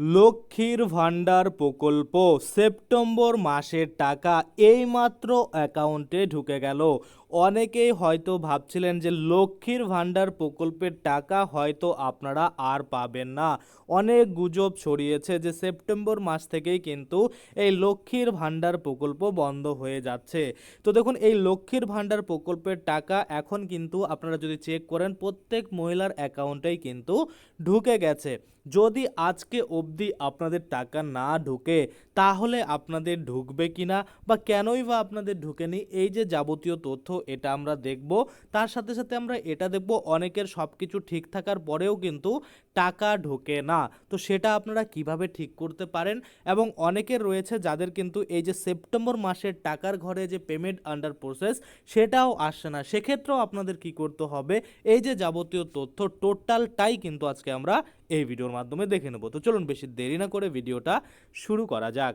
লক্ষ্মীর ভান্ডার প্রকল্প। সেপ্টেম্বর মাসের টাকা এইমাত্র অ্যাকাউন্টে ঢুকে গেল। অনেকেই হয়তো ভাবছিলেন যে লক্ষ্মীর ভাণ্ডার প্রকল্পের টাকা হয়তো আপনারা আর পাবেন না। অনেক গুজব ছড়িয়েছে যে সেপ্টেম্বর মাস থেকেই কিন্তু এই লক্ষ্মীর ভাণ্ডার প্রকল্প বন্ধ হয়ে যাচ্ছে। তো দেখুন, এই লক্ষ্মীর ভাণ্ডার প্রকল্পের টাকা এখন কিন্তু আপনারা যদি চেক করেন, প্রত্যেক মহিলার অ্যাকাউন্টেই কিন্তু ঢুকে গেছে। যদি আজকে অবধি আপনাদের টাকা না ঢুকে, তাহলে আপনাদের ঢুকবে কিনা বা কেনই বা আপনাদের ঢুকেনি, এই যে যাবতীয় তথ্য এটা আমরা দেখব। তার সাথে সাথে আমরা এটা দেখব, অনেকের সব কিছু ঠিক থাকার পরেও কিন্তু টাকা ঢোকে না। তো সেটা আপনারা কীভাবে ঠিক করতে পারেন? এবং অনেকের রয়েছে যাদের কিন্তু এই যে সেপ্টেম্বর মাসের টাকার ঘরে যে পেমেন্ট আন্ডার প্রসেস সেটাও আসছে না। সেক্ষেত্রেও আপনাদের কি করতে হবে? এই যে যাবতীয় তথ্য টোটালটাই কিন্তু আজকে আমরা এই ভিডিওর মাধ্যমে দেখে নেব। তো চলুন বেশি দেরি না করে ভিডিওটা শুরু করা যাক।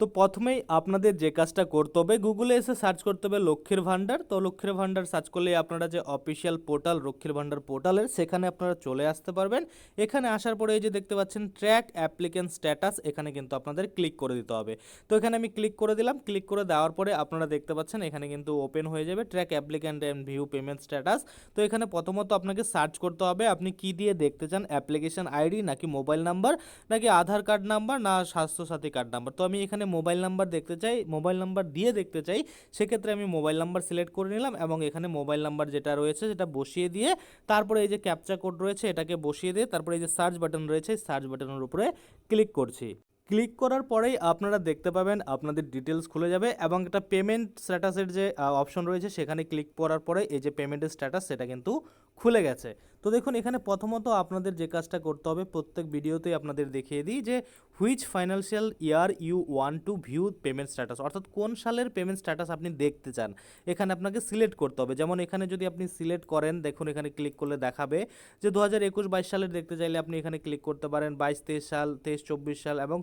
তো প্রথমেই আপনাদের যে কাজটা করতে হবে গুগলে এসে সার্চ করতে হবে লক্ষ্মীর ভাণ্ডার। তো লক্ষ্মীর ভাণ্ডার সার্চ করলে আপনারা যে অফিসিয়াল পোর্টাল লক্ষ্মীর ভাণ্ডার পোর্টালের সেখানে আপনারা চলে আসতে পারবেন। এখানে আসার পরে এই যে দেখতে পাচ্ছেন ট্র্যাক অ্যাপ্লিকেন্ট স্ট্যাটাস এখানে কিন্তু আপনাদের ক্লিক করে দিতে হবে। তো এখানে আমি ক্লিক করে দিলাম ক্লিক করে দেওয়ার পরে আপনারা দেখতে পাচ্ছেন, এখানে কিন্তু ওপেন হয়ে যাবে track applicant and view payment status তো এখানে প্রথমত আপনাকে সার্চ করতে হবে, আপনি কি দিয়ে দেখতে চান অ্যাপ্লিকেশন আইডি নাকি মোবাইল নাম্বার নাকি আধার কার্ড নাম্বার না স্বাস্থ্যসাথী কার্ড নাম্বার তো আমি এখানে মোবাইল নাম্বার দেখতে চাই, মোবাইল নাম্বার দিয়ে দেখতে চাই, সেক্ষেত্রে আমি মোবাইল নাম্বার সিলেক্ট করে নিলাম এবং এখানে মোবাইল নাম্বার যেটা রয়েছে সেটা বসিয়ে দিয়ে, তারপরে এই যে ক্যাপচা কোড রয়েছে এটাকে বসিয়ে দিয়ে, তারপরে এই যে সার্চ বাটন রয়েছে সার্চ বাটনের উপরে ক্লিক করছি। ক্লিক করার পরেই আপনারা দেখতে পাবেন আপনাদের ডিটেলস খুলে যাবে এবং একটা পেমেন্ট স্ট্যাটাসের যে অপশন রয়েছে সেখানে ক্লিক করার পরে এই যে পেমেন্টের স্ট্যাটাস সেটা কিন্তু খুলে গেছে। তো দেখুন, এখানে প্রথমত আপনাদের যে কাজটা করতে হবে, প্রত্যেক ভিডিওতেই আপনাদের দেখিয়ে দিই যে which financial year you one two view payment status অর্থাৎ কোন সালের পেমেন্ট স্ট্যাটাস আপনি দেখতে চান। এখানে আপনাকে সিলেক্ট করতে হবে। যেমন এখানে যদি আপনি সিলেক্ট করেন, দেখুন এখানে ক্লিক করলে দেখাবে যে দু হাজার একুশ বাইশ সালের দেখতে চাইলে আপনি এখানে ক্লিক করতে পারেন, বাইশ, তেইশ সাল, তেইশ, চব্বিশ সাল এবং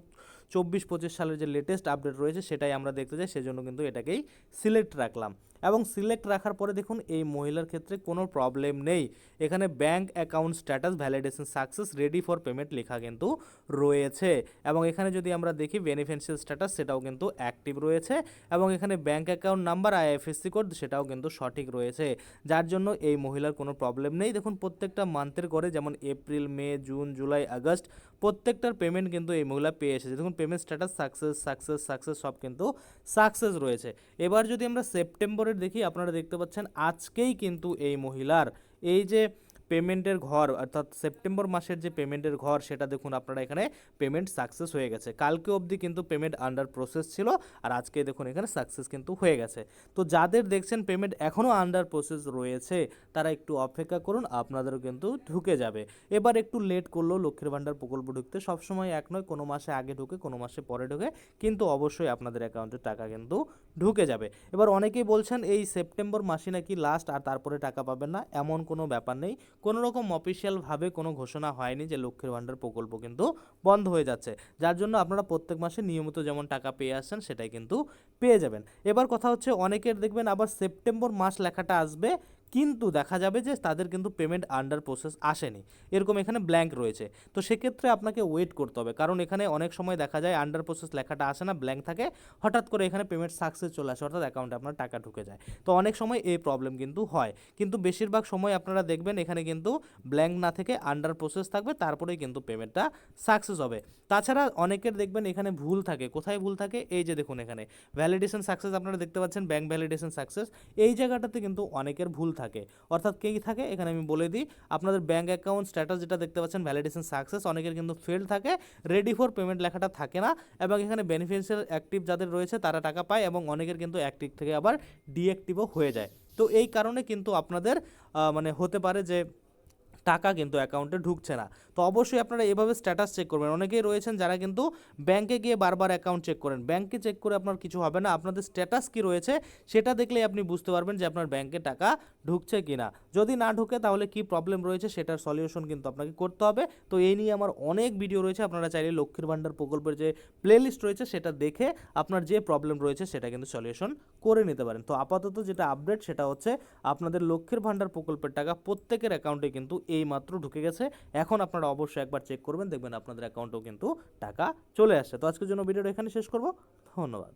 চব্বিশ পঁচিশ সালের যে লেটেস্ট আপডেট রয়েছে সেটাই আমরা দেখতে চাই, সেজন্য কিন্তু এটাকেই সিলেক্ট রাখলাম। এবং সিলেক্ট রাখার পরে দেখুন, এই মহিলার ক্ষেত্রে কোনো প্রবলেম নেই। এখানে bank account status validation success ready for payment লেখা কিন্তু রয়েছে। এবং এখানে যদি আমরা দেখি বেনিফিশিয়াল স্ট্যাটাস সেটাও কিন্তু অ্যাক্টিভ রয়েছে। এবং এখানে bank account number IFSC code সেটাও কিন্তু সঠিক রয়েছে। যার জন্য এই মহিলার কোনো প্রবলেম নেই। দেখুন, প্রত্যেকটা মান্থের করে, যেমন April May June July August প্রত্যেকটার পেমেন্ট কিন্তু এই মহিলা পেয়ে এসেছে। দেখুন payment status success success success সব কিন্তু সাকসেস রয়েছে। এবার যদি আমরা সেপ্টেম্বরের দেখি, আপনারা দেখতে পাচ্ছেন আজকেই কিন্তু এই মহিলার, এই যে পেমেন্টের ঘর, অর্থাৎ সেপ্টেম্বর মাসের যে পেমেন্টের ঘর, সেটা দেখুন আপনারা এখানে পেমেন্ট সাকসেস হয়ে গেছে। কালকে অবধি কিন্তু পেমেন্ট আন্ডার প্রসেস ছিল আর আজকে দেখুন এখানে সাকসেস কিন্তু হয়ে গেছে। তো যাদের দেখছেন পেমেন্ট এখনও আন্ডার প্রসেস রয়েছে, তারা একটু অপেক্ষা করুন, আপনাদেরও কিন্তু ঢুকে যাবে। এবার একটু লেট করলেও লক্ষ্মীর ভাণ্ডার প্রকল্প ঢুকতে সবসময় এক নয়, কোনো মাসে আগে ঢুকে, কোনো মাসে পরে ঢুকে, কিন্তু অবশ্যই আপনাদের অ্যাকাউন্টে টাকা কিন্তু ঢুকে যাবে। এবার অনেকেই বলছেন, এই সেপ্টেম্বর মাসে নাকি লাস্ট আর তারপরে টাকা পাবেন না। এমন কোনো ব্যাপার নেই। কোনো রকম অফিসিয়ালভাবে কোনো ঘোষণা হয়নি যে লক্ষ্মীর ভাণ্ডার প্রকল্প কিন্তু বন্ধ হয়ে যাচ্ছে। যার জন্য আপনারা প্রত্যেক মাসে নিয়মিত যেমন টাকা পেয়ে আসছেন, সেটাই কিন্তু পেয়ে যাবেন। এবার কথা হচ্ছে, অনেকের দেখবেন আবার সেপ্টেম্বর মাস লেখাটা আসবে। কিন্তু দেখা যাবে যে তাদের কিন্তু পেমেন্ট আন্ডার প্রসেস আসেনি। এরকম এখানে ব্ল্যাঙ্ক রয়েছে। তো সেক্ষেত্রে আপনাকে ওয়েট করতে হবে। কারণ এখানে অনেক সময় দেখা যায় আন্ডার প্রসেস লেখাটা আসে না ব্ল্যাঙ্ক থাকে। হঠাৎ করে এখানে পেমেন্ট সাকসেস চলে আসে, অর্থাৎ অ্যাকাউন্টে আপনার টাকা ঢুকে যায়। তো অনেক সময় এই প্রবলেম কিন্তু হয়। কিন্তু বেশিরভাগ সময় আপনারা দেখবেন এখানে কিন্তু ব্ল্যাঙ্ক না থেকে আন্ডার প্রসেস থাকবে, তারপরেই কিন্তু পেমেন্টটা সাকসেস হবে। তাছাড়া অনেকের দেখবেন এখানে ভুল থাকে। কোথায় ভুল থাকে? এই যে দেখুন এখানে। ভ্যালিডেশন সাকসেস আপনারা দেখতে পাচ্ছেন ব্যাংক ভ্যালিডেশন সাকসেস এই জায়গাটাতে কিন্তু অনেকের ভুল থাকে। অর্থাৎ কে থাকে? এখানে আমি বলে দিই, আপনাদের ব্যাঙ্ক অ্যাকাউন্ট স্ট্যাটাস যেটা দেখতে পাচ্ছেন ভ্যালিডেশন সাকসেস অনেকের কিন্তু ফেল থাকে রেডি ফর পেমেন্ট লেখাটা থাকে না, এবং এখানে বেনিফিশিয়াল অ্যাক্টিভ যাদের রয়েছে, তারা টাকা পায় এবং অনেকের কিন্তু অ্যাক্টিভ থেকে আবার ডিঅ্যাক্টিভও হয়ে যায়। তো এই কারণে কিন্তু আপনাদের মানে হতে পারে যে টাকা কিন্তু অ্যাকাউন্টে ঢুকছে না। তো অবশ্যই আপনারা এভাবে স্ট্যাটাস চেক করবেন। অনেকেই রয়েছেন যারা কিন্তু ব্যাংকে গিয়ে বারবার অ্যাকাউন্ট চেক করেন। ব্যাংকে চেক করে আপনার কিছু হবে না। আপনাদের স্ট্যাটাস কি রয়েছে সেটা দেখলেই আপনি বুঝতে পারবেন যে আপনার ব্যাংকে টাকা ঢুকছে কি না যদি না ঢোকে তাহলে কি প্রবলেম রয়েছে সেটার সলিউশন কিন্তু আপনাকে করতে হবে। তো এই নিয়ে আমার অনেক ভিডিও রয়েছে, আপনারা চাইলে লক্ষ্মীর ভাণ্ডার প্রকল্পের যে প্লেলিস্ট রয়েছে সেটা দেখে আপনার যে প্রবলেম রয়েছে সেটা কিন্তু সলিউশন করে নিতে পারেন। তো আপাতত যেটা আপডেট সেটা হচ্ছে আপনাদের লক্ষ্মীর ভাণ্ডার প্রকল্পের টাকা প্রত্যেকের অ্যাকাউন্টে কিন্তু এই মাত্র ঢুকে গেছে। এখন আপনারা অবশ্যই একবার চেক করবেন, দেখবেন আপনাদের অ্যাকাউন্টেও কিন্তু টাকা চলে আসছে। তো আজকের জন্য ভিডিওটা এখানে শেষ করব। ধন্যবাদ।